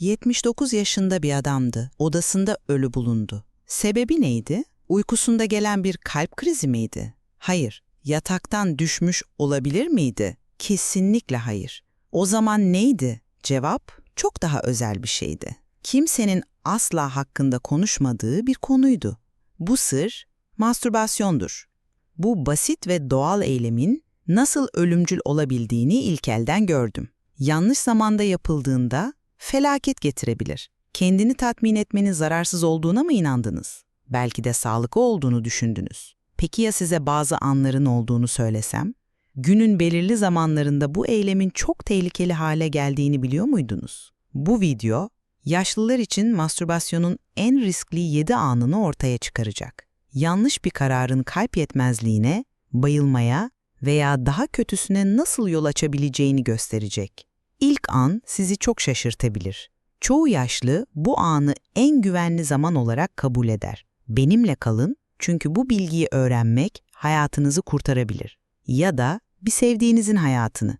79 yaşında bir adamdı. Odasında ölü bulundu. Sebebi neydi? Uykusunda gelen bir kalp krizi miydi? Hayır. Yataktan düşmüş olabilir miydi? Kesinlikle hayır. O zaman neydi? Cevap çok daha özel bir şeydi. Kimsenin asla hakkında konuşmadığı bir konuydu. Bu sır mastürbasyondur. Bu basit ve doğal eylemin nasıl ölümcül olabildiğini ilk elden gördüm. Yanlış zamanda yapıldığında felaket getirebilir. Kendini tatmin etmenin zararsız olduğuna mı inandınız? Belki de sağlıklı olduğunu düşündünüz. Peki ya size bazı anların olduğunu söylesem? Günün belirli zamanlarında bu eylemin çok tehlikeli hale geldiğini biliyor muydunuz? Bu video, yaşlılar için mastürbasyonun en riskli 7 anını ortaya çıkaracak. Yanlış bir kararın kalp yetmezliğine, bayılmaya veya daha kötüsüne nasıl yol açabileceğini gösterecek. İlk an sizi çok şaşırtabilir. Çoğu yaşlı bu anı en güvenli zaman olarak kabul eder. Benimle kalın çünkü bu bilgiyi öğrenmek hayatınızı kurtarabilir. Ya da bir sevdiğinizin hayatını.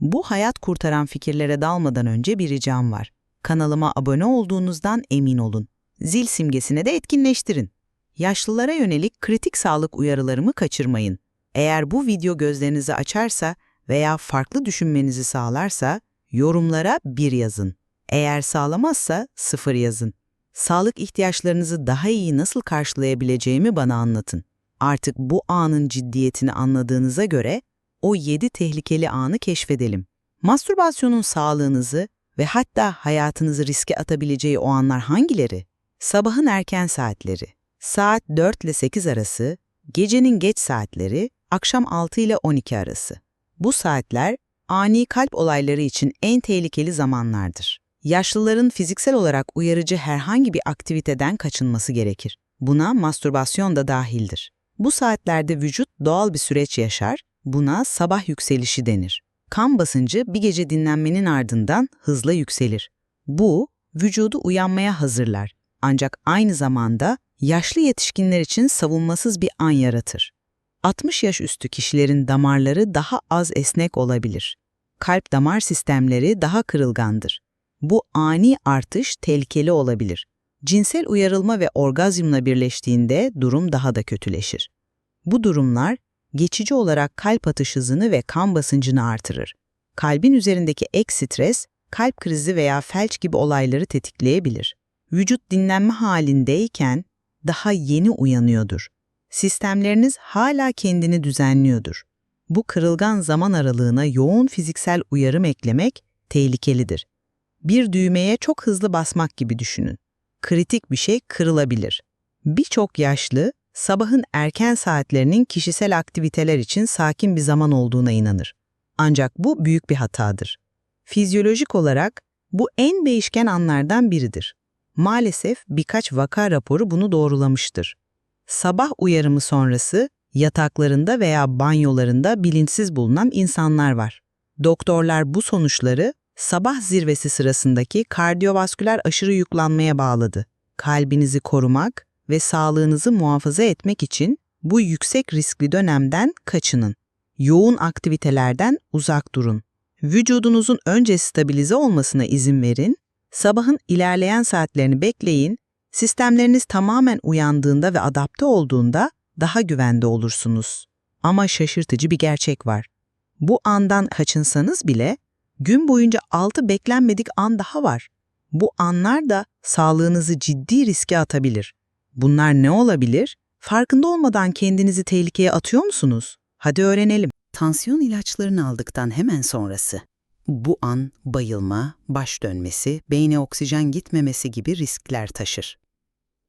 Bu hayat kurtaran fikirlere dalmadan önce bir ricam var. Kanalıma abone olduğunuzdan emin olun. Zil simgesine de etkinleştirin. Yaşlılara yönelik kritik sağlık uyarılarımı kaçırmayın. Eğer bu video gözlerinizi açarsa veya farklı düşünmenizi sağlarsa yorumlara bir yazın. Eğer sağlamazsa sıfır yazın. Sağlık ihtiyaçlarınızı daha iyi nasıl karşılayabileceğimi bana anlatın. Artık bu anın ciddiyetini anladığınıza göre o 7 tehlikeli anı keşfedelim. Mastürbasyonun sağlığınızı ve hatta hayatınızı riske atabileceği o anlar hangileri? Sabahın erken saatleri, saat 4 ile 8 arası, gecenin geç saatleri, akşam 6 ile 12 arası. Bu saatler ani kalp olayları için en tehlikeli zamanlardır. Yaşlıların fiziksel olarak uyarıcı herhangi bir aktiviteden kaçınması gerekir. Buna mastürbasyon da dahildir. Bu saatlerde vücut doğal bir süreç yaşar, buna sabah yükselişi denir. Kan basıncı bir gece dinlenmenin ardından hızla yükselir. Bu, vücudu uyanmaya hazırlar. Ancak aynı zamanda yaşlı yetişkinler için savunmasız bir an yaratır. 60 yaş üstü kişilerin damarları daha az esnek olabilir. Kalp damar sistemleri daha kırılgandır. Bu ani artış tehlikeli olabilir. Cinsel uyarılma ve orgazmla birleştiğinde durum daha da kötüleşir. Bu durumlar geçici olarak kalp atış hızını ve kan basıncını artırır. Kalbin üzerindeki ek stres, kalp krizi veya felç gibi olayları tetikleyebilir. Vücut dinlenme halindeyken daha yeni uyanıyordur. Sistemleriniz hala kendini düzenliyordur. Bu kırılgan zaman aralığına yoğun fiziksel uyarım eklemek tehlikelidir. Bir düğmeye çok hızlı basmak gibi düşünün. Kritik bir şey kırılabilir. Birçok yaşlı, sabahın erken saatlerinin kişisel aktiviteler için sakin bir zaman olduğuna inanır. Ancak bu büyük bir hatadır. Fizyolojik olarak bu en değişken anlardan biridir. Maalesef birkaç vaka raporu bunu doğrulamıştır. Sabah uyarımı sonrası yataklarında veya banyolarında bilinçsiz bulunan insanlar var. Doktorlar bu sonuçları sabah zirvesi sırasındaki kardiyovasküler aşırı yüklanmaya bağladı. Kalbinizi korumak ve sağlığınızı muhafaza etmek için bu yüksek riskli dönemden kaçının. Yoğun aktivitelerden uzak durun. Vücudunuzun önce stabilize olmasına izin verin, sabahın ilerleyen saatlerini bekleyin, sistemleriniz tamamen uyandığında ve adapte olduğunda daha güvende olursunuz. Ama şaşırtıcı bir gerçek var. Bu andan kaçınsanız bile gün boyunca altı beklenmedik an daha var. Bu anlar da sağlığınızı ciddi riske atabilir. Bunlar ne olabilir? Farkında olmadan kendinizi tehlikeye atıyor musunuz? Hadi öğrenelim. Tansiyon ilaçlarını aldıktan hemen sonrası. Bu an bayılma, baş dönmesi, beyne oksijen gitmemesi gibi riskler taşır.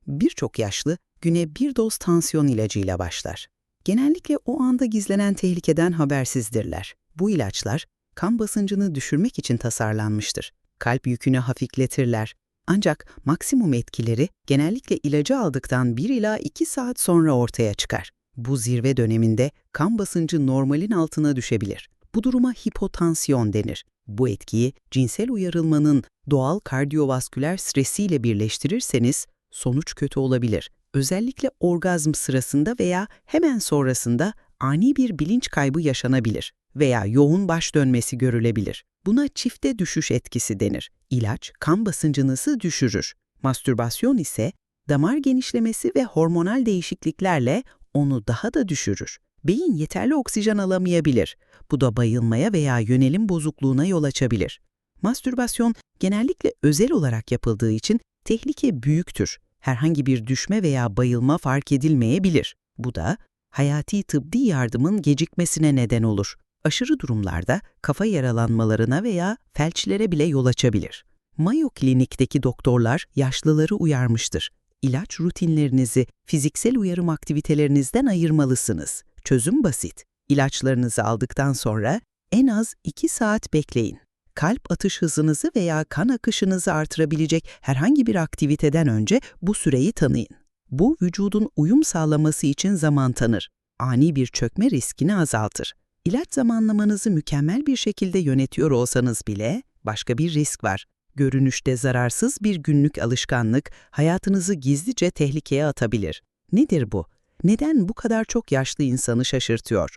Birçok yaşlı güne bir doz tansiyon ilacıyla başlar. Genellikle o anda gizlenen tehlikeden habersizdirler. Bu ilaçlar kan basıncını düşürmek için tasarlanmıştır. Kalp yükünü hafifletirler. Ancak maksimum etkileri genellikle ilacı aldıktan 1 ila 2 saat sonra ortaya çıkar. Bu zirve döneminde kan basıncı normalin altına düşebilir. Bu duruma hipotansiyon denir. Bu etkiyi cinsel uyarılmanın doğal kardiyovasküler stresiyle birleştirirseniz sonuç kötü olabilir. Özellikle orgazm sırasında veya hemen sonrasında ani bir bilinç kaybı yaşanabilir veya yoğun baş dönmesi görülebilir. Buna çifte düşüş etkisi denir. İlaç kan basıncınızı düşürür. Mastürbasyon ise damar genişlemesi ve hormonal değişikliklerle onu daha da düşürür. Beyin yeterli oksijen alamayabilir. Bu da bayılmaya veya yönelim bozukluğuna yol açabilir. Mastürbasyon genellikle özel olarak yapıldığı için tehlike büyüktür. Herhangi bir düşme veya bayılma fark edilmeyebilir. Bu da hayati tıbbi yardımın gecikmesine neden olur. Aşırı durumlarda kafa yaralanmalarına veya felçlere bile yol açabilir. Mayo Klinik'teki doktorlar yaşlıları uyarmıştır. İlaç rutinlerinizi fiziksel uyarım aktivitelerinizden ayırmalısınız. Çözüm basit. İlaçlarınızı aldıktan sonra en az 2 saat bekleyin. Kalp atış hızınızı veya kan akışınızı artırabilecek herhangi bir aktiviteden önce bu süreyi tanıyın. Bu vücudun uyum sağlaması için zaman tanır. Ani bir çökme riskini azaltır. İlaç zamanlamanızı mükemmel bir şekilde yönetiyor olsanız bile başka bir risk var. Görünüşte zararsız bir günlük alışkanlık hayatınızı gizlice tehlikeye atabilir. Nedir bu? Neden bu kadar çok yaşlı insanı şaşırtıyor?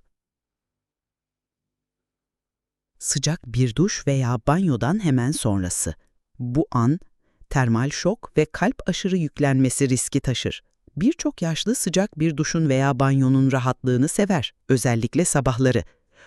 Sıcak bir duş veya banyodan hemen sonrası. Bu an termal şok ve kalp aşırı yüklenmesi riski taşır. Birçok yaşlı sıcak bir duşun veya banyonun rahatlığını sever, özellikle sabahları.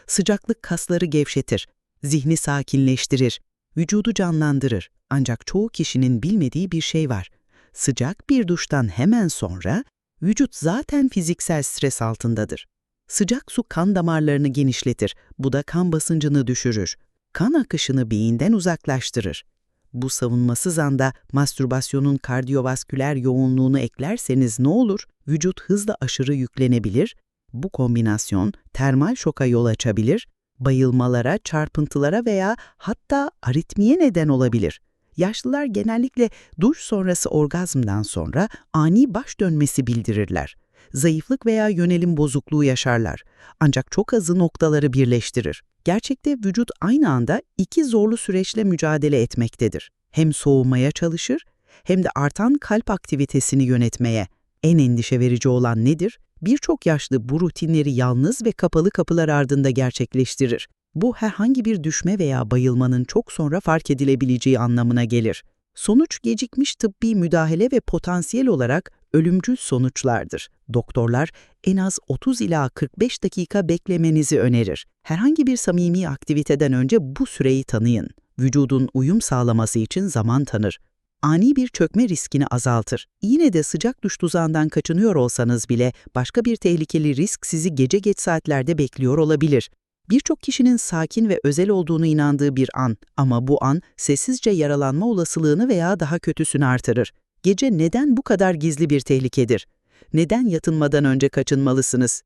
Sıcaklık kasları gevşetir, zihni sakinleştirir, vücudu canlandırır. Ancak çoğu kişinin bilmediği bir şey var. Sıcak bir duştan hemen sonra vücut zaten fiziksel stres altındadır. Sıcak su kan damarlarını genişletir, bu da kan basıncını düşürür. Kan akışını beyinden uzaklaştırır. Bu savunmasız anda mastürbasyonun kardiyovasküler yoğunluğunu eklerseniz ne olur? Vücut hızla aşırı yüklenebilir. Bu kombinasyon termal şoka yol açabilir, bayılmalara, çarpıntılara veya hatta aritmiye neden olabilir. Yaşlılar genellikle duş sonrası orgazmdan sonra ani baş dönmesi bildirirler. Zayıflık veya yönelim bozukluğu yaşarlar. Ancak çok azı noktaları birleştirir. Gerçekte vücut aynı anda iki zorlu süreçle mücadele etmektedir. Hem soğumaya çalışır hem de artan kalp aktivitesini yönetmeye. En endişe verici olan nedir? Birçok yaşlı bu rutinleri yalnız ve kapalı kapılar ardında gerçekleştirir. Bu herhangi bir düşme veya bayılmanın çok sonra fark edilebileceği anlamına gelir. Sonuç gecikmiş tıbbi müdahale ve potansiyel olarak ölümcül sonuçlardır. Doktorlar en az 30 ila 45 dakika beklemenizi önerir. Herhangi bir samimi aktiviteden önce bu süreyi tanıyın. Vücudun uyum sağlaması için zaman tanır. Ani bir çökme riskini azaltır. Yine de sıcak duş tuzağından kaçınıyor olsanız bile başka bir tehlikeli risk sizi gece geç saatlerde bekliyor olabilir. Birçok kişinin sakin ve özel olduğunu inandığı bir an ama bu an sessizce yaralanma olasılığını veya daha kötüsünü artırır. Gece neden bu kadar gizli bir tehlikedir? Neden yatınmadan önce kaçınmalısınız?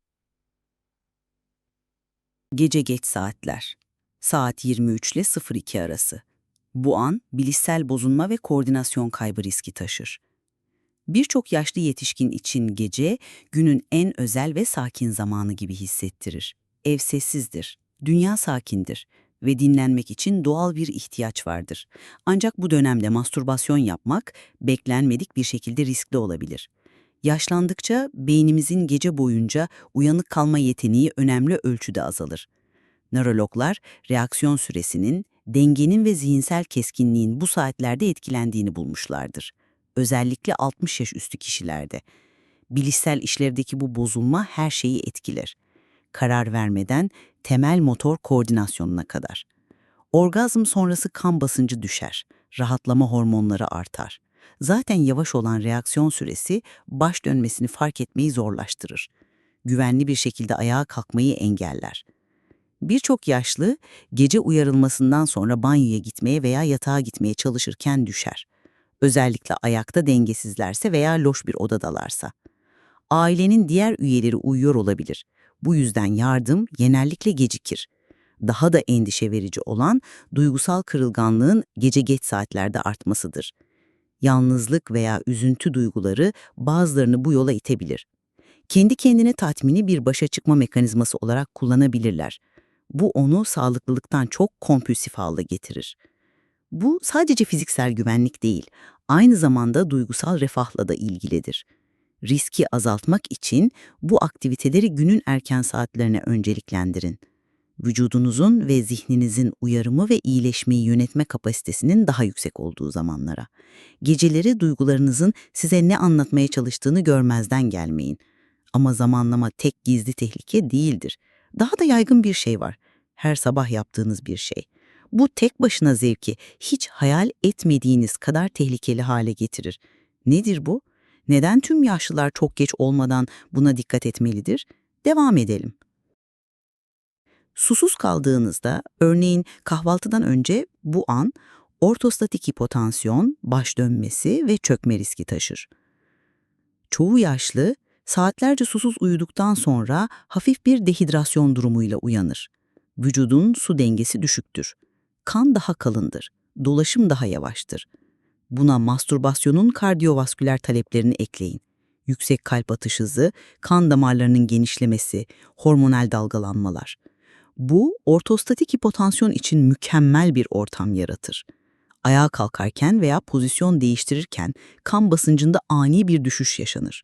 Gece geç saatler. Saat 23 ile 02 arası. Bu an bilişsel bozulma ve koordinasyon kaybı riski taşır. Birçok yaşlı yetişkin için gece günün en özel ve sakin zamanı gibi hissettirir. Ev sessizdir, dünya sakindir ve dinlenmek için doğal bir ihtiyaç vardır. Ancak bu dönemde mastürbasyon yapmak beklenmedik bir şekilde riskli olabilir. Yaşlandıkça beynimizin gece boyunca uyanık kalma yeteneği önemli ölçüde azalır. Nörologlar reaksiyon süresinin, dengenin ve zihinsel keskinliğin bu saatlerde etkilendiğini bulmuşlardır. Özellikle 60 yaş üstü kişilerde. Bilişsel işlevdeki bu bozulma her şeyi etkiler. Karar vermeden temel motor koordinasyonuna kadar. Orgazm sonrası kan basıncı düşer, rahatlama hormonları artar. Zaten yavaş olan reaksiyon süresi baş dönmesini fark etmeyi zorlaştırır. Güvenli bir şekilde ayağa kalkmayı engeller. Birçok yaşlı gece uyarılmasından sonra banyoya gitmeye veya yatağa gitmeye çalışırken düşer. Özellikle ayakta dengesizlerse veya loş bir odadalarsa. Ailenin diğer üyeleri uyuyor olabilir. Bu yüzden yardım genellikle gecikir. Daha da endişe verici olan duygusal kırılganlığın gece geç saatlerde artmasıdır. Yalnızlık veya üzüntü duyguları bazılarını bu yola itebilir. Kendi kendine tatmini bir başa çıkma mekanizması olarak kullanabilirler. Bu onu sağlıklılıktan çok kompülsif hale getirir. Bu sadece fiziksel güvenlik değil, aynı zamanda duygusal refahla da ilgilidir. Riski azaltmak için bu aktiviteleri günün erken saatlerine önceliklendirin. Vücudunuzun ve zihninizin uyarımı ve iyileşmeyi yönetme kapasitesinin daha yüksek olduğu zamanlara. Geceleri duygularınızın size ne anlatmaya çalıştığını görmezden gelmeyin. Ama zamanlama tek gizli tehlike değildir. Daha da yaygın bir şey var. Her sabah yaptığınız bir şey. Bu tek başına zevki hiç hayal etmediğiniz kadar tehlikeli hale getirir. Nedir bu? Neden tüm yaşlılar çok geç olmadan buna dikkat etmelidir? Devam edelim. Susuz kaldığınızda, örneğin kahvaltıdan önce bu an ortostatik hipotansiyon, baş dönmesi ve çökme riski taşır. Çoğu yaşlı saatlerce susuz uyuduktan sonra hafif bir dehidrasyon durumuyla uyanır. Vücudun su dengesi düşüktür. Kan daha kalındır. Dolaşım daha yavaştır. Buna mastürbasyonun kardiyovasküler taleplerini ekleyin. Yüksek kalp atış hızı, kan damarlarının genişlemesi, hormonal dalgalanmalar. Bu, ortostatik hipotansiyon için mükemmel bir ortam yaratır. Ayağa kalkarken veya pozisyon değiştirirken kan basıncında ani bir düşüş yaşanır.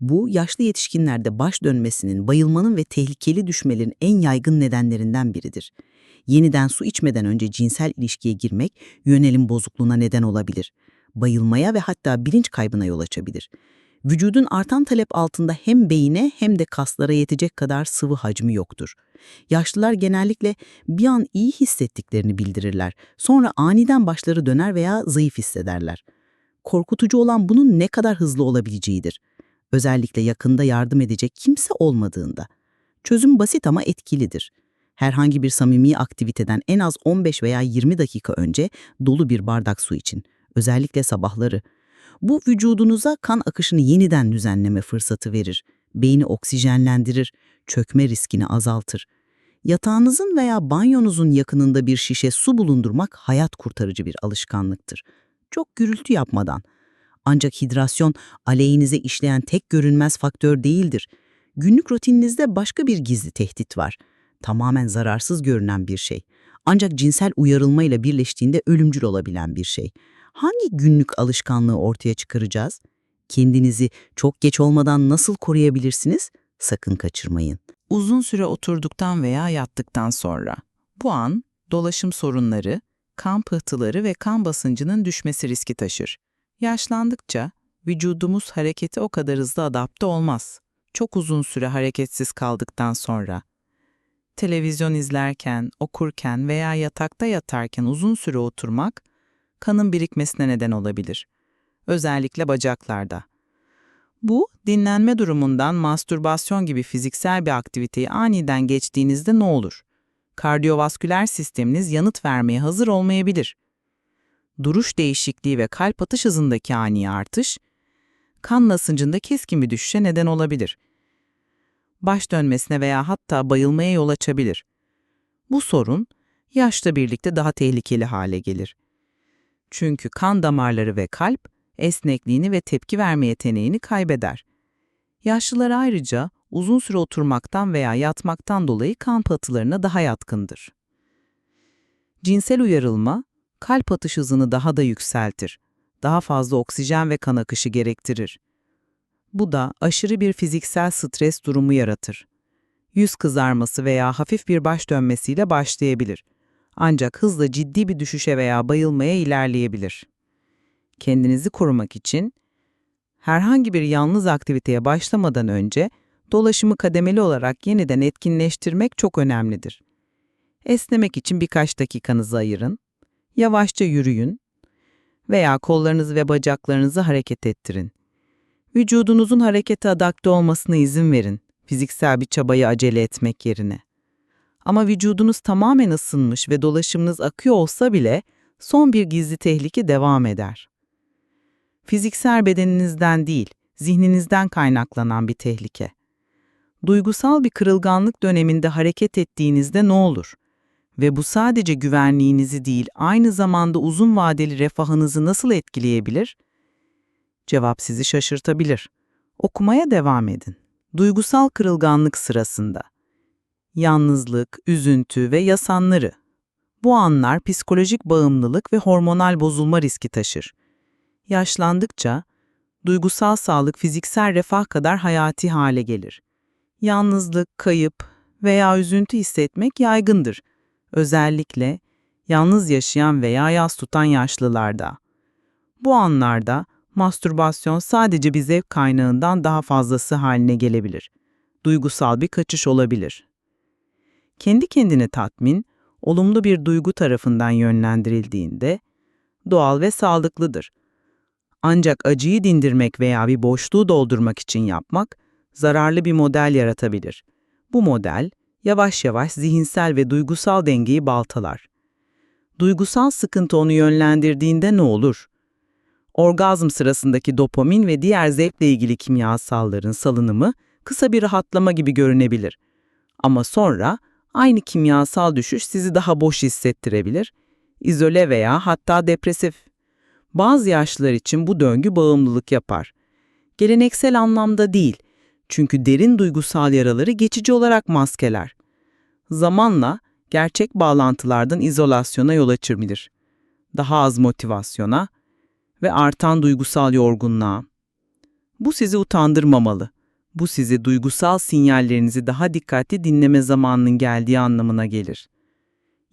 Bu, yaşlı yetişkinlerde baş dönmesinin, bayılmanın ve tehlikeli düşmelerin en yaygın nedenlerinden biridir. Yeniden su içmeden önce cinsel ilişkiye girmek yönelim bozukluğuna neden olabilir. Bayılmaya ve hatta bilinç kaybına yol açabilir. Vücudun artan talep altında hem beyine hem de kaslara yetecek kadar sıvı hacmi yoktur. Yaşlılar genellikle bir an iyi hissettiklerini bildirirler. Sonra aniden başları döner veya zayıf hissederler. Korkutucu olan bunun ne kadar hızlı olabileceğidir. Özellikle yakında yardım edecek kimse olmadığında. Çözüm basit ama etkilidir. Herhangi bir samimi aktiviteden en az 15 veya 20 dakika önce dolu bir bardak su için. Özellikle sabahları. Bu vücudunuza kan akışını yeniden düzenleme fırsatı verir. Beyni oksijenlendirir, çökme riskini azaltır. Yatağınızın veya banyonuzun yakınında bir şişe su bulundurmak hayat kurtarıcı bir alışkanlıktır. Çok gürültü yapmadan. Ancak hidrasyon aleyhinize işleyen tek görünmez faktör değildir. Günlük rutininizde başka bir gizli tehdit var. Tamamen zararsız görünen bir şey. Ancak cinsel uyarılmayla birleştiğinde ölümcül olabilen bir şey. Hangi günlük alışkanlığı ortaya çıkaracağız? Kendinizi çok geç olmadan nasıl koruyabilirsiniz? Sakın kaçırmayın. Uzun süre oturduktan veya yattıktan sonra. Bu an dolaşım sorunları, kan pıhtıları ve kan basıncının düşmesi riski taşır. Yaşlandıkça vücudumuz harekete o kadar hızlı adapte olmaz. Çok uzun süre hareketsiz kaldıktan sonra. Televizyon izlerken, okurken veya yatakta yatarken uzun süre oturmak kanın birikmesine neden olabilir. Özellikle bacaklarda. Bu, dinlenme durumundan mastürbasyon gibi fiziksel bir aktiviteyi aniden geçtiğinizde ne olur? Kardiyovasküler sisteminiz yanıt vermeye hazır olmayabilir. Duruş değişikliği ve kalp atış hızındaki ani artış, kan basıncında keskin bir düşüşe neden olabilir. Baş dönmesine veya hatta bayılmaya yol açabilir. Bu sorun, yaşla birlikte daha tehlikeli hale gelir. Çünkü kan damarları ve kalp, esnekliğini ve tepki verme yeteneğini kaybeder. Yaşlılar ayrıca uzun süre oturmaktan veya yatmaktan dolayı kan patılarına daha yatkındır. Cinsel uyarılma, kalp atış hızını daha da yükseltir. Daha fazla oksijen ve kan akışı gerektirir. Bu da aşırı bir fiziksel stres durumu yaratır. Yüz kızarması veya hafif bir baş dönmesiyle başlayabilir. Ancak hızla ciddi bir düşüşe veya bayılmaya ilerleyebilir kendinizi korumak için herhangi bir yalnız aktiviteye başlamadan önce dolaşımı kademeli olarak yeniden etkinleştirmek çok önemlidir. Esnemek için birkaç dakikanızı ayırın, yavaşça yürüyün veya kollarınızı ve bacaklarınızı hareket ettirin. Vücudunuzun harekete adapte olmasına izin verin, fiziksel bir çabayı acele etmek yerine. Ama vücudunuz tamamen ısınmış ve dolaşımınız akıyor olsa bile son bir gizli tehlike devam eder fiziksel bedeninizden değil, zihninizden kaynaklanan bir tehlike. Duygusal bir kırılganlık döneminde hareket ettiğinizde ne olur? Ve bu sadece güvenliğinizi değil, aynı zamanda uzun vadeli refahınızı nasıl etkileyebilir? Cevap sizi şaşırtabilir. Okumaya devam edin. Duygusal kırılganlık sırasında. Yalnızlık, üzüntü ve yasanları. Bu anlar psikolojik bağımlılık ve hormonal bozulma riski taşır. Yaşlandıkça duygusal sağlık fiziksel refah kadar hayati hale gelir. Yalnızlık, kayıp, veya üzüntü hissetmek yaygındır. Özellikle yalnız yaşayan veya yas tutan yaşlılarda. Bu anlarda mastürbasyon sadece bir zevk kaynağından daha fazlası haline gelebilir. Duygusal bir kaçış olabilir. Kendi kendine tatmin, olumlu bir duygu tarafından yönlendirildiğinde doğal ve sağlıklıdır. Ancak acıyı dindirmek veya bir boşluğu doldurmak için yapmak zararlı bir model yaratabilir. Bu model yavaş yavaş zihinsel ve duygusal dengeyi baltalar. Duygusal sıkıntı onu yönlendirdiğinde ne olur? Orgazm sırasındaki dopamin ve diğer zevkle ilgili kimyasalların salınımı kısa bir rahatlama gibi görünebilir. Ama sonra aynı kimyasal düşüş sizi daha boş hissettirebilir, izole veya hatta depresif. Bazı yaşlılar için bu döngü bağımlılık yapar. Geleneksel anlamda değil, çünkü derin duygusal yaraları geçici olarak maskeler. Zamanla gerçek bağlantılardan izolasyona yol açabilir. Daha az motivasyona ve artan duygusal yorgunluğa. Bu sizi utandırmamalı. Bu sizi duygusal sinyallerinizi daha dikkatli dinleme zamanının geldiği anlamına gelir.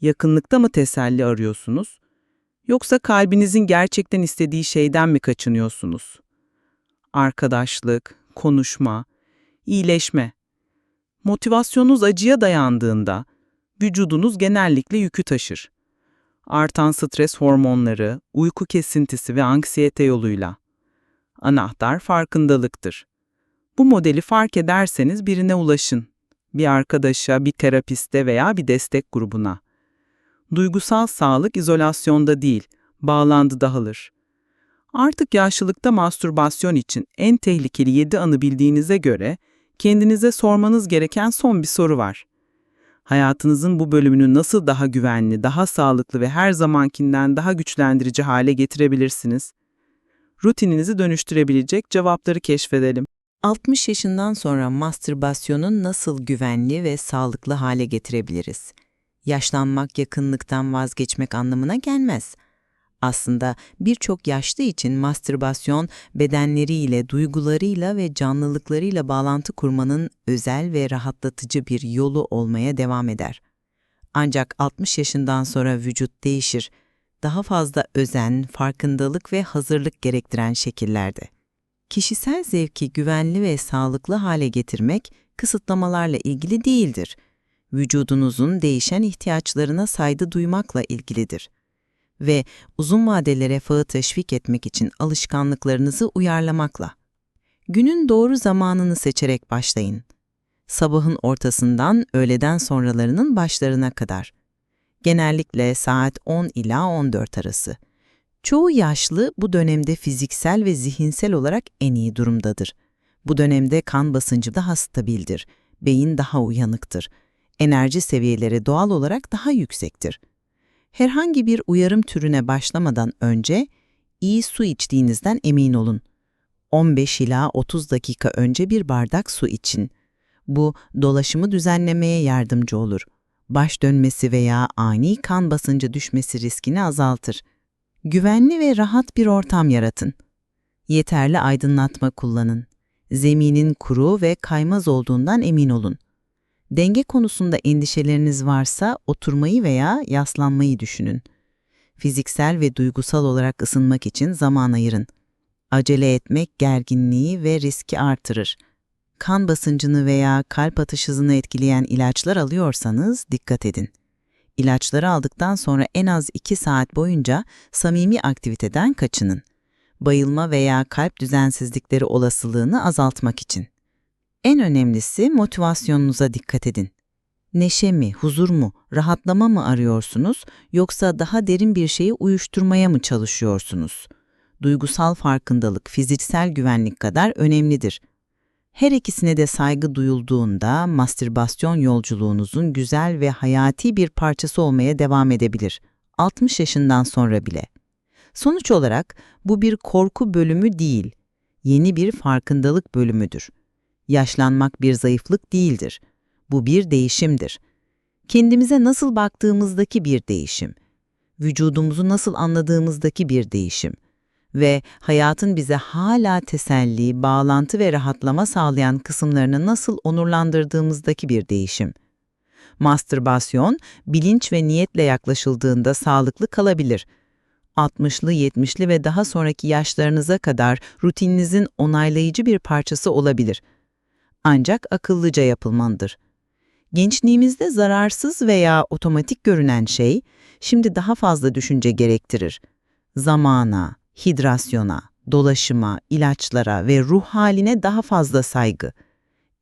Yakınlıkta mı teselli arıyorsunuz? Yoksa kalbinizin gerçekten istediği şeyden mi kaçınıyorsunuz? Arkadaşlık, konuşma, iyileşme. Motivasyonunuz acıya dayandığında vücudunuz genellikle yükü taşır. Artan stres hormonları, uyku kesintisi ve anksiyete yoluyla. Anahtar farkındalıktır. Bu modeli fark ederseniz birine ulaşın. Bir arkadaşa, bir terapiste veya bir destek grubuna. Duygusal sağlık izolasyonda değil, bağlantıda alır. Artık yaşlılıkta mastürbasyon için en tehlikeli 7 anı bildiğinize göre kendinize sormanız gereken son bir soru var. Hayatınızın bu bölümünü nasıl daha güvenli, daha sağlıklı ve her zamankinden daha güçlendirici hale getirebilirsiniz? Rutininizi dönüştürebilecek cevapları keşfedelim. 60 yaşından sonra mastürbasyonu nasıl güvenli ve sağlıklı hale getirebiliriz? Yaşlanmak, yakınlıktan vazgeçmek anlamına gelmez. Aslında birçok yaşlı için mastürbasyon bedenleriyle, duygularıyla ve canlılıklarıyla bağlantı kurmanın özel ve rahatlatıcı bir yolu olmaya devam eder. Ancak 60 yaşından sonra vücut değişir, daha fazla özen, farkındalık ve hazırlık gerektiren şekillerde. Kişisel zevki güvenli ve sağlıklı hale getirmek kısıtlamalarla ilgili değildir. Vücudunuzun değişen ihtiyaçlarına saygı duymakla ilgilidir. Ve uzun vadeli refahı teşvik etmek için alışkanlıklarınızı uyarlamakla. Günün doğru zamanını seçerek başlayın. Sabahın ortasından öğleden sonralarının başlarına kadar. Genellikle saat 10 ila 14 arası. Çoğu yaşlı bu dönemde fiziksel ve zihinsel olarak en iyi durumdadır. Bu dönemde kan basıncı daha stabildir, beyin daha uyanıktır, enerji seviyeleri doğal olarak daha yüksektir. Herhangi bir uyarım türüne başlamadan önce iyi su içtiğinizden emin olun. 15 ila 30 dakika önce bir bardak su için. Bu dolaşımı düzenlemeye yardımcı olur. Baş dönmesi veya ani kan basıncı düşmesi riskini azaltır. Güvenli ve rahat bir ortam yaratın. Yeterli aydınlatma kullanın. Zeminin kuru ve kaymaz olduğundan emin olun. Denge konusunda endişeleriniz varsa oturmayı veya yaslanmayı düşünün. Fiziksel ve duygusal olarak ısınmak için zaman ayırın. Acele etmek gerginliği ve riski artırır. Kan basıncını veya kalp atış hızını etkileyen ilaçlar alıyorsanız dikkat edin. İlaçları aldıktan sonra en az 2 saat boyunca samimi aktiviteden kaçının. Bayılma veya kalp düzensizlikleri olasılığını azaltmak için. En önemlisi motivasyonunuza dikkat edin. Neşe mi, huzur mu, rahatlama mı arıyorsunuz yoksa daha derin bir şeyi uyuşturmaya mı çalışıyorsunuz? Duygusal farkındalık, fiziksel güvenlik kadar önemlidir. Her ikisine de saygı duyulduğunda mastürbasyon yolculuğunuzun güzel ve hayati bir parçası olmaya devam edebilir. 60 yaşından sonra bile. Sonuç olarak bu bir korku bölümü değil, yeni bir farkındalık bölümüdür. Yaşlanmak bir zayıflık değildir. Bu bir değişimdir. Kendimize nasıl baktığımızdaki bir değişim. Vücudumuzu nasıl anladığımızdaki bir değişim ve hayatın bize hala teselli, bağlantı ve rahatlama sağlayan kısımlarını nasıl onurlandırdığımızdaki bir değişim. Mastürbasyon, bilinç ve niyetle yaklaşıldığında sağlıklı kalabilir. 60'lı, 70'li ve daha sonraki yaşlarınıza kadar rutininizin onaylayıcı bir parçası olabilir. Ancak akıllıca yapılmalıdır. Gençliğimizde zararsız veya otomatik görünen şey, şimdi daha fazla düşünce gerektirir. Zamana, hidrasyona, dolaşıma, ilaçlara ve ruh haline daha fazla saygı.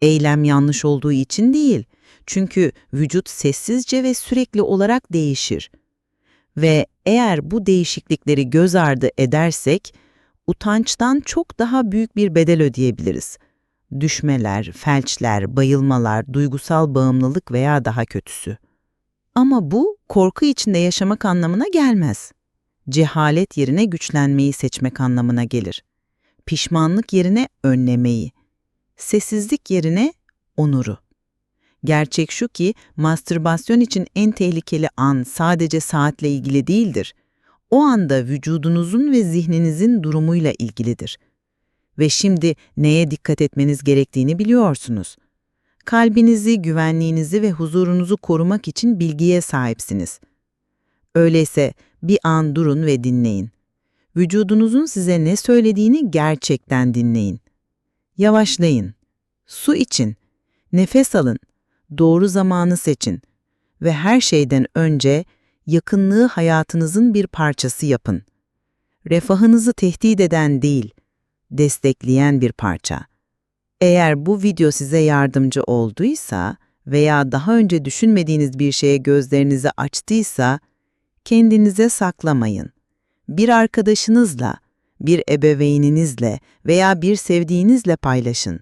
Eylem yanlış olduğu için değil, çünkü vücut sessizce ve sürekli olarak değişir. Ve eğer bu değişiklikleri göz ardı edersek, utançtan çok daha büyük bir bedel ödeyebiliriz. Düşmeler, felçler, bayılmalar, duygusal bağımlılık veya daha kötüsü. Ama bu korku içinde yaşamak anlamına gelmez. Cehalet yerine güçlenmeyi seçmek anlamına gelir. Pişmanlık yerine önlemeyi, sessizlik yerine onuru. Gerçek şu ki mastürbasyon için en tehlikeli an sadece saatle ilgili değildir. O anda vücudunuzun ve zihninizin durumuyla ilgilidir. Ve şimdi neye dikkat etmeniz gerektiğini biliyorsunuz. Kalbinizi, güvenliğinizi ve huzurunuzu korumak için bilgiye sahipsiniz. Öyleyse bir an durun ve dinleyin. Vücudunuzun size ne söylediğini gerçekten dinleyin. Yavaşlayın. Su için. Nefes alın. Doğru zamanı seçin. Ve her şeyden önce yakınlığı hayatınızın bir parçası yapın. Refahınızı tehdit eden değil, destekleyen bir parça. Eğer bu video size yardımcı olduysa veya daha önce düşünmediğiniz bir şeye gözlerinizi açtıysa, kendinize saklamayın. Bir arkadaşınızla, bir ebeveyninizle veya bir sevdiğinizle paylaşın.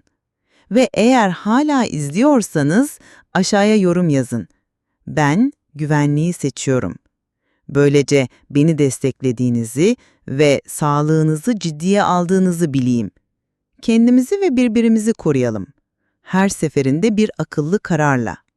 Ve eğer hala izliyorsanız aşağıya yorum yazın. Ben güvenliği seçiyorum. Böylece beni desteklediğinizi ve sağlığınızı ciddiye aldığınızı bileyim. Kendimizi ve birbirimizi koruyalım. Her seferinde bir akıllı kararla.